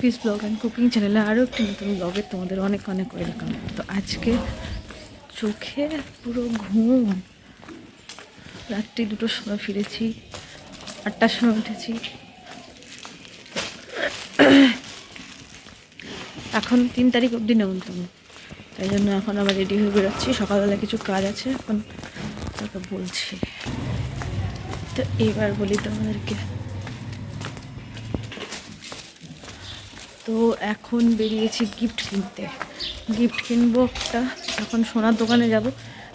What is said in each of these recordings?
Piece blog and cooking চ্যানেলে আরও একটি নতুন ব্লগে তোমাদের অনেক অনেক ওয়েলকাম তো আজকে চোখে পুরো ঘুম। রাত্রি দুটোর সময় ফিরেছি, আটটার সময় উঠেছি। এখন তিন তারিখ অবধি নেমন্তন্ন। তাই জন্য এখন আবার রেডি হয়ে বেরোচ্ছি। সকালবেলা কিছু কাজ আছে, এখন তোকে বলছি। তো এবার বলি তোমাদেরকে। তো এখন বেরিয়েছি গিফট কিনতে। গিফট কিনবো একটা এখন সোনার দোকানে যাব।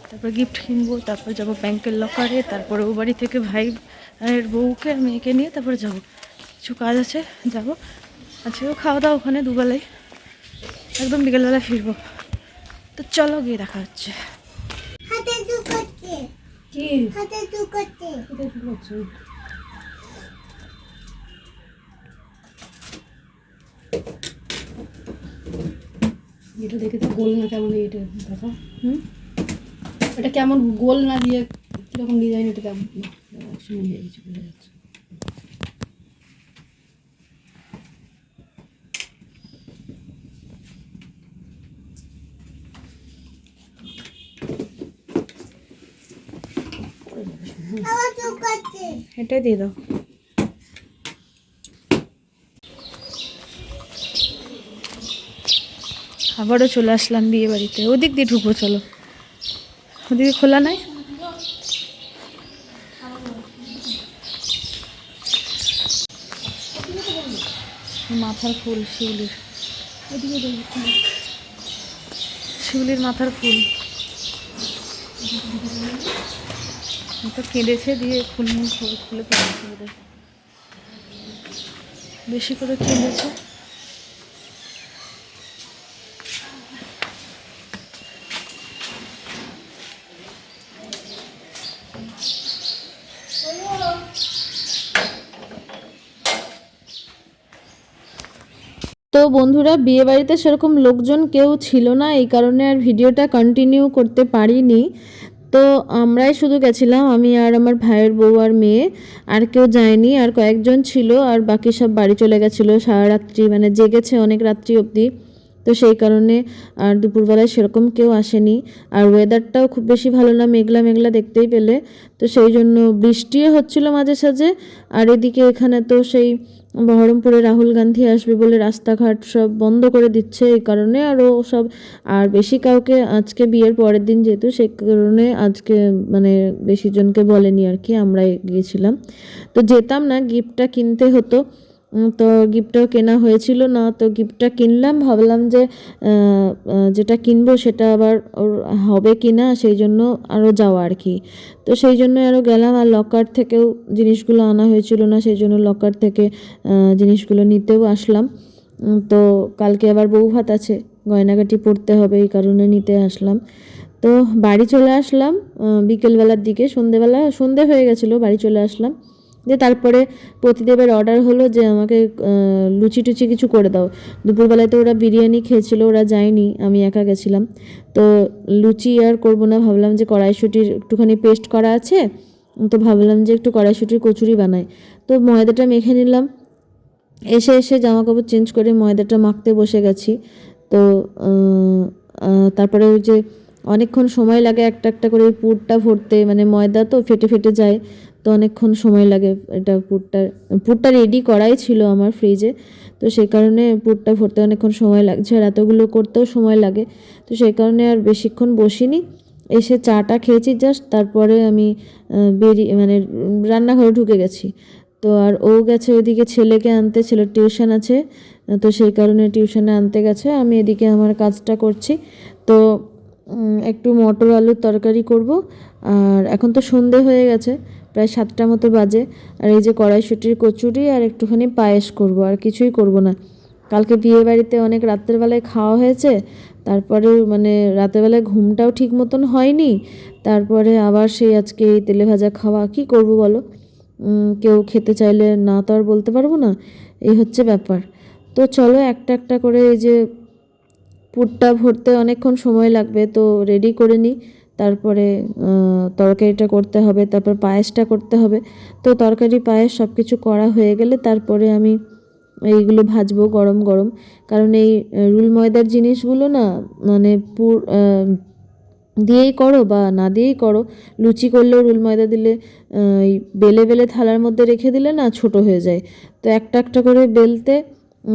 তারপর গিফট কিনবো তারপর যাব ব্যাংকের লকারে তারপরে ও বাড়ি থেকে ভাই এর বউকে মেয়েকে নিয়ে তারপরে যাব। কিছু কাজ আছে যাব। আজকেও খাওয়া দাওয়া ওখানে দুবেলায়। একদম বিকেলবেলা ফিরবো। তো চলো গিয়ে দেখা হচ্ছে। হাতে দু করতে। কি? হাতে দু এটা দেখে তো গোল না কেমন এটা দেখো হুম? এটা কেমন গোল না দিয়ে কীরকম ডিজাইন এটা কেমন? একসঙ্গে হয়ে গেছে বোঝা যাচ্ছে। এটাই দিয়ে দাও। আবারও চলে আসলাম বিয়ে বাড়িতে ওদিক দিয়ে ঢুকবো, চলো। ওদিকে খোলা নাই? মাথার ফুল, শিউলির। শিউলির মাথার ফুল। তো কেঁদেছে দিয়ে ফুল মুখ খুলে বেশি করে কেঁদেছে। তো বন্ধুরা বিয়ে বাড়িতে সেরকম লোকজন কেউ ছিল না, এই কারণে আর ভিডিওটা কন্টিনিউ করতে পারিনি। তো আমরাই শুধু গেছিলাম, আমি আর আমার ভাইয়ের বউ আর মেয়ে, আর কেউ যায়নি, আর কয়েকজন ছিল, আর বাকি সব বাড়ি চলে গেছিল, সারা রাত্রি মানে জেগেছে অনেক রাত্রি অবধি। তো সেই কারণে আর দুপুরবেলায় সেরকম কেউ আসেনি। আর ওয়েদারটাও খুব বেশি ভালো না, মেঘলা মেঘলা দেখতেই পেলে। তো সেই জন্য বৃষ্টিও হচ্ছিল মাঝে সাঝে। আর এদিকে এখানে তো সেই বহরমপুরে রাহুল গান্ধী আসবে বলে রাস্তাঘাট সব বন্ধ করে দিচ্ছে এই কারণে আরও সব। আর বেশি কাউকে আজকে বিয়ের পরের দিন যেহেতু সেই কারণে আজকে মানে বেশি জনকে বলেনি আর কি আমরা গিয়েছিলাম। তো যেতাম না গিফটটা কিনতে হতো। তো গিফটটাও কেনা হয়েছিল না, তো গিফটটা কিনলাম, ভাবলাম যে যেটা কিনবো সেটা আবার ওর হবে কি না সেই জন্য আরও যাওয়া আর কি। তো সেই জন্য আরও গেলাম, আর লকার থেকেও জিনিসগুলো আনা হয়েছিল না সেই জন্য লকার থেকে জিনিসগুলো নিতেও আসলাম। তো কালকে আবার বউ ভাত আছে, গয়নাগাটি পরতে হবে, এই কারণে নিতে আসলাম। তো বাড়ি চলে আসলাম বিকেলবেলার দিকে, সন্ধেবেলা, সন্ধে হয়ে গেছিল, বাড়ি চলে আসলাম। দিয়ে তারপরে প্রতিদেবের অর্ডার হলো যে আমাকে লুচি টুচি কিছু করে দাও। দুপুরবেলায় তো ওরা বিরিয়ানি খেয়েছিল, ওরা যায়নি, আমি একা গেছিলাম। তো লুচি আর করব না, ভাবলাম যে কড়াইশুটির একটুখানি পেস্ট করা আছে, তো ভাবলাম যে একটু কড়াইশুটির কচুরি বানাই। তো ময়দাটা মেখে নিলাম। এসে এসে জামা কাপড় চেঞ্জ করে ময়দাটা মাখতে বসে গেছি। তো তারপরে ওই যে অনেকক্ষণ সময় লাগে একটা একটা করে পুরটা ভরতে মানে ময়দা তো ফেটে ফেটে যায়। তো অনেকক্ষণ সময় লাগে এটা পুরটা পুরটা রেডি করাই ছিল আমার ফ্রিজে তো সেই কারণে পুরটা ভরতে অনেকক্ষণ সময় লাগছে আর এতগুলো করতেও সময় লাগে। তো সেই কারণে আর বেশিক্ষণ বসিনি। এসে চাটা খেয়েছি জাস্ট তারপরে আমি বেরিয়ে মানে রান্নাঘরে ঢুকে গেছি। তো আর ও গেছে ওইদিকে ছেলেকে আনতে, ছেলের টিউশন আছে। তো সেই কারণে টিউশনে আনতে গেছে, আমি এদিকে আমার কাজটা করছি। তো একটু মটর আলুর তরকারি করব। আর এখন তো সন্ধে হয়ে গেছে প্রায় সাতটা মতো বাজে। আর এই যে কড়াইশুটির কচুরি আর একটুখানি পায়েস করব, আর কিছুই করব না। কালকে বিয়ে বাড়িতে অনেক রাত্রের বেলায় খাওয়া হয়েছে, তারপরে মানে রাতের বেলায় ঘুমটাও ঠিক মতন হয়নি। তারপরে আবার সেই আজকে এই তেলে ভাজা খাওয়া, কি করব বলো? কেউ খেতে চাইলে না তো আর বলতে পারব না। এই হচ্ছে ব্যাপার। তো চলো একটা একটা করে এই যে পুরটা ভরতে অনেকক্ষণ সময় লাগবে, তো রেডি করে নিই। তারপরে তরকারিটা করতে হবে, তারপর পায়েসটা করতে হবে। তো তরকারি, পায়েস সব কিছু করা হয়ে গেলে তারপরে আমি এইগুলো ভাজবো গরম গরম। কারণ এই রুল ময়দার জিনিসগুলো না মানে পুর দিয়েই করো বা না দিয়েই করো। লুচি করলেও রুল ময়দা দিলে বেলে বেলে থালার মধ্যে রেখে দিলে না ছোট হয়ে যায়। তো একটা একটা করে বেলতে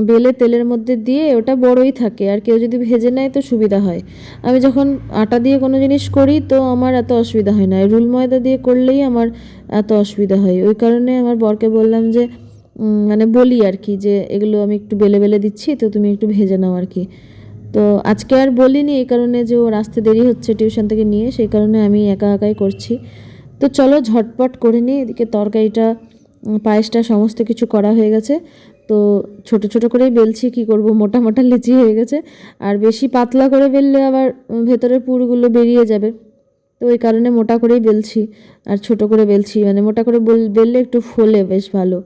বেলে তেলের মধ্যে দিয়ে ওটা বড়ই থাকে, আর কেউ যদি ভেজে নেয় তো সুবিধা হয়। আমি যখন আটা দিয়ে কোনো জিনিস করি তো আমার এত অসুবিধা হয় না রুল ময়দা দিয়ে করলেই আমার এত অসুবিধা হয়। ওই কারণে আমার বরকে বললাম যে মানে বলি আর কি যে, এগুলো আমি একটু বেলে বেলে দিচ্ছি, তো তুমি একটু ভেজে নাও আর কি। তো আজকে আর বলিনি, এই কারণে যে ওর আসতে দেরি হচ্ছে টিউশন থেকে নিয়ে, সেই কারণে আমি একা একাই করছি। তো চলো ঝটপট করে নিই, এদিকে তরকারিটা পায়েসটা সমস্ত কিছু করা হয়ে গেছে। তো ছোট ছোট করেই বেলছি, কি করব? মোটা মোটা লিচি হয়ে গেছে। আর বেশি পাতলা করে বেললে আবার ভেতরের পুরগুলো বেরিয়ে যাবে। তো ওই কারণে মোটা করেই বেলছি, আর ছোট করে বেলছি। মানে মোটা করে বেললে একটু ফোলে বেশ ভালো।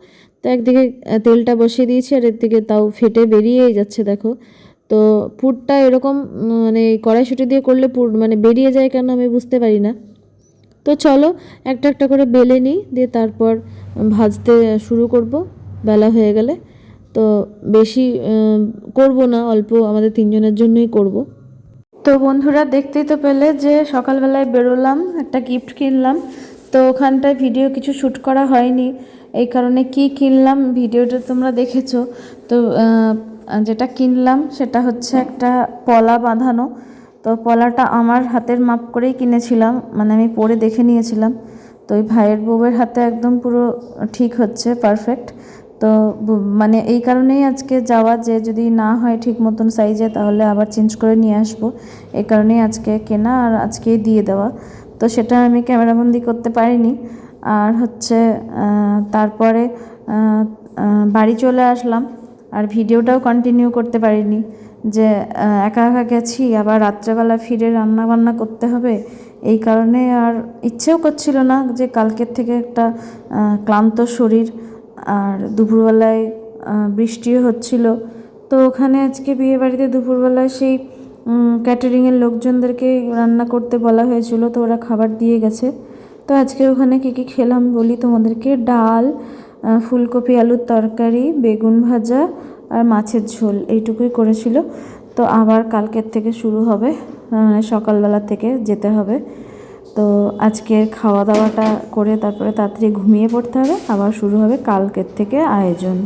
তো একদিকে তেলটা বসিয়ে দিয়েছি, আর একদিকে তাও ফেটে বেরিয়েই যাচ্ছে, দেখো। তো পুরটা এরকম মানে কড়াইশুঁটি দিয়ে করলে পুর মানে বেরিয়ে যায় কেন আমি বুঝতে পারি না। তো চলো, একটা একটা করে বেলে নিই, দিয়ে তারপর ভাজতে শুরু করব, বেলা হয়ে গেলে। তো বেশি করব না, অল্প আমাদের তিনজনের জন্যই করব। তো বন্ধুরা, দেখতেই তো পেলে যে সকালবেলায় বেরোলাম, একটা গিফট কিনলাম। তো ওখানটায় ভিডিও কিছু শ্যুট করা হয়নি। এই কারণে কি কিনলাম ভিডিওটা তোমরা দেখেছ। তো যেটা কিনলাম সেটা হচ্ছে একটা পলা বাঁধানো। তো পলাটা আমার হাতের মাপ করেই কিনেছিলাম মানে আমি পরে দেখে নিয়েছিলাম। তো ওই ভাইয়ের বউয়ের হাতে একদম পুরো ঠিক হচ্ছে পারফেক্ট তো মানে এই কারণেই আজকে যাওয়া যে যদি না হয় ঠিক মতন সাইজে তাহলে আবার চেঞ্জ করে নিয়ে আসব। এই কারণেই আজকে কেনা আর আজকেই দিয়ে দেওয়া। তো সেটা আমি ক্যামেরাবন্দি করতে পারিনি। আর হচ্ছে তারপরে বাড়ি চলে আসলাম। আর ভিডিওটাও কন্টিনিউ করতে পারিনি। যে একা একা গেছি, আবার রাত্রেবেলা ফিরে রান্না বান্না করতে হবে। এই কারণে আর ইচ্ছেও করছিল না যে কালকের থেকে একটা ক্লান্ত শরীর আর দুপুরবেলায় বৃষ্টিও হচ্ছিল। তো ওখানে আজকে বিয়ে বাড়িতে দুপুরবেলায় সেই ক্যাটারিংয়ের লোকজনদেরকে রান্না করতে বলা হয়েছিল, তো ওরা খাবার দিয়ে গেছে। তো আজকে ওখানে কী কী খেলাম বলি তোমাদেরকে? ডাল ফুলকপি, আলুর তরকারি, বেগুন ভাজা আর মাছের ঝোল, এইটুকুই করেছিল। তো আবার কালকের থেকে শুরু হবে মানে সকালবেলা থেকে যেতে হবে। তো আজকের খাওয়া দাওয়াটা করে তারপরে তাড়াতাড়ি ঘুমিয়ে পড়তে হবে। আবার শুরু হবে কালকের থেকে আয়োজন।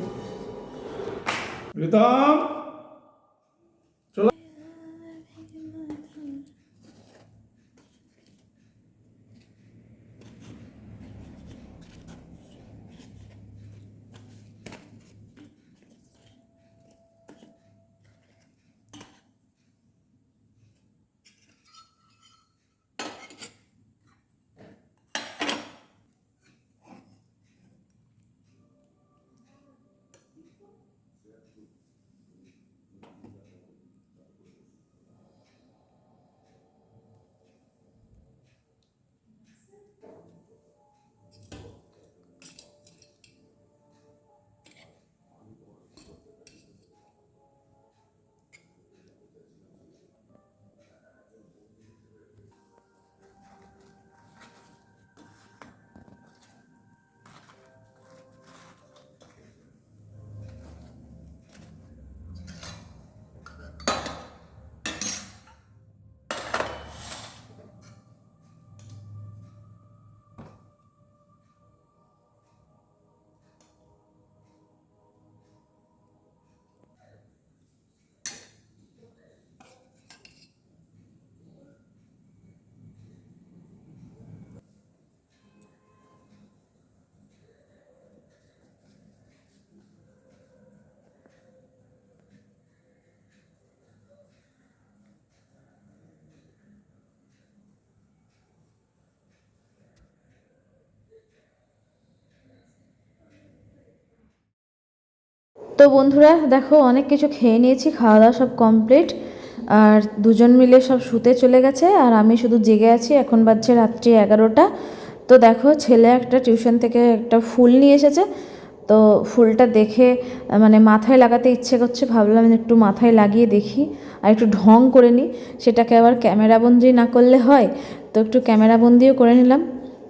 তো বন্ধুরা, দেখো অনেক কিছু খেয়ে নিয়েছি খাওয়া দাওয়া সব কমপ্লিট আর দুজন মিলে সব শুতে চলে গেছে, আর আমি শুধু জেগে আছি, এখন বাজছে রাত্রি এগারোটা। তো দেখো, ছেলে একটা টিউশন থেকে একটা ফুল নিয়ে এসেছে। তো ফুলটা দেখে মানে মাথায় লাগাতে ইচ্ছে করছে, ভাবলাম একটু মাথায় লাগিয়ে দেখি, আর একটু ঢং করে নিই। সেটাকে আবার ক্যামেরাবন্দি না করলে হয়, তো একটু ক্যামেরাবন্দিও করে নিলাম।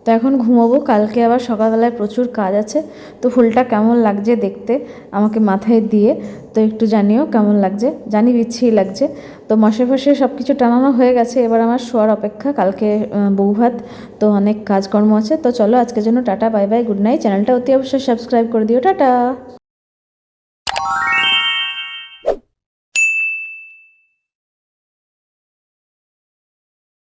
তো এখন ঘুমাবো কালকে আবার সকালবেলায় প্রচুর কাজ আছে তো ফুলটা কেমন লাগছে দেখতে আমাকে মাথায় দিয়ে তো একটু জানিও কেমন লাগছে জানি বিচ্ছেই লাগছে। তো মাসে ফসে সব কিছু টানানো হয়ে গেছে এবার আমার শোয়ার অপেক্ষা কালকে আহ, বৌভাত তো অনেক কাজকর্ম আছে তো চলো আজকের জন্য tata bye bye good night চ্যানেলটা অতি অবশ্যই সাবস্ক্রাইব করে দিও টাটা।